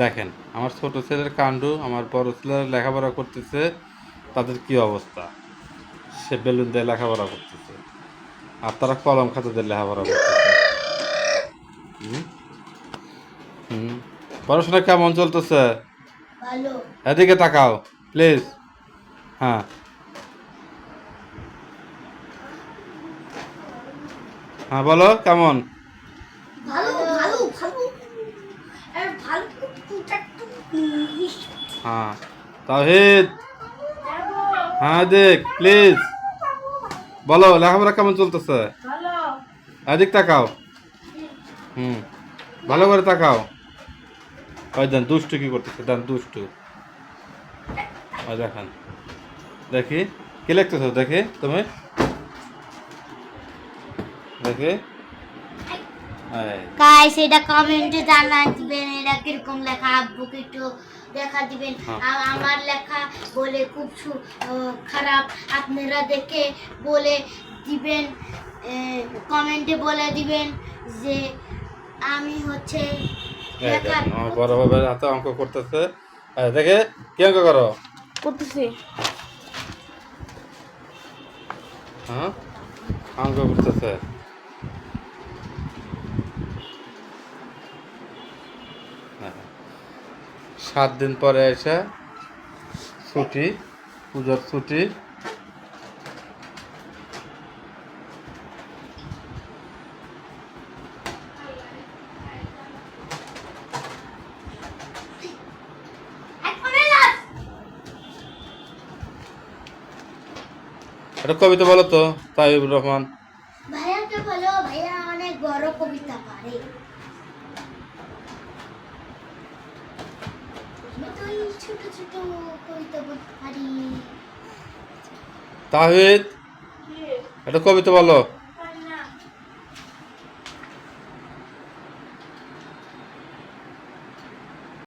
দেখেন আমার ছোট ছেলের কাণ্ড আমার বড় ছেলের লেখাপড়া করতেছে তাদের কি অবস্থা? সে বেলুন দিয়ে লেখাপড়া করতেছে। আর তারা কলম খাতাদের লেখাপড়া করতেছে। পড়াশোনা কেমন চলতেছে? এদিকে তাকাও প্লিজ হ্যাঁ। হ্যাঁ বলো কেমন ভালো ভালো ভালো আর ভালো টুকটাক টুক হ্যাঁ তাহিদ হ্যাঁ দেখ প্লিজ বলো লেখাপড়া কেমন চলতেছে? এদিক তাকাও। হুম ভালো করে তাকাও। ওই দেন দুষ্টু কি করতেছে? দেন দুষ্টু। ওই দেখেন। দেখি কি লিখতেছো? দেখি তুমি। দেখি। গাইস এটা কমেন্টে জানা দিবেন এটা কীরকম লেখা? আব্বুকে একটু দেখা দিবেন। হ্যাঁ। আর আমার লেখা বলে খুব খারাপ। আপনারা দেখে বলে দিবেন কমেন্টে বলে দিবেন যে আমি হচ্ছে আমার বড় বাবার হাতে অঙ্ক করতেছে। দেখে কি অঙ্ক করো? করতেছি। হ্যাঁ? অঙ্ক করতেছে। সাত দিন পরে এসে ছুটি, পুজোর ছুটি। কবিতা বলো তো তাইবুর রহমান। ভাইয়াকে বলো? ভাইয়া অনেক বড় কবিতা পারে আমি তো এই ছোট ছোট কবিতা বলতে পারি তাহিদ একটা কবিতা বলো।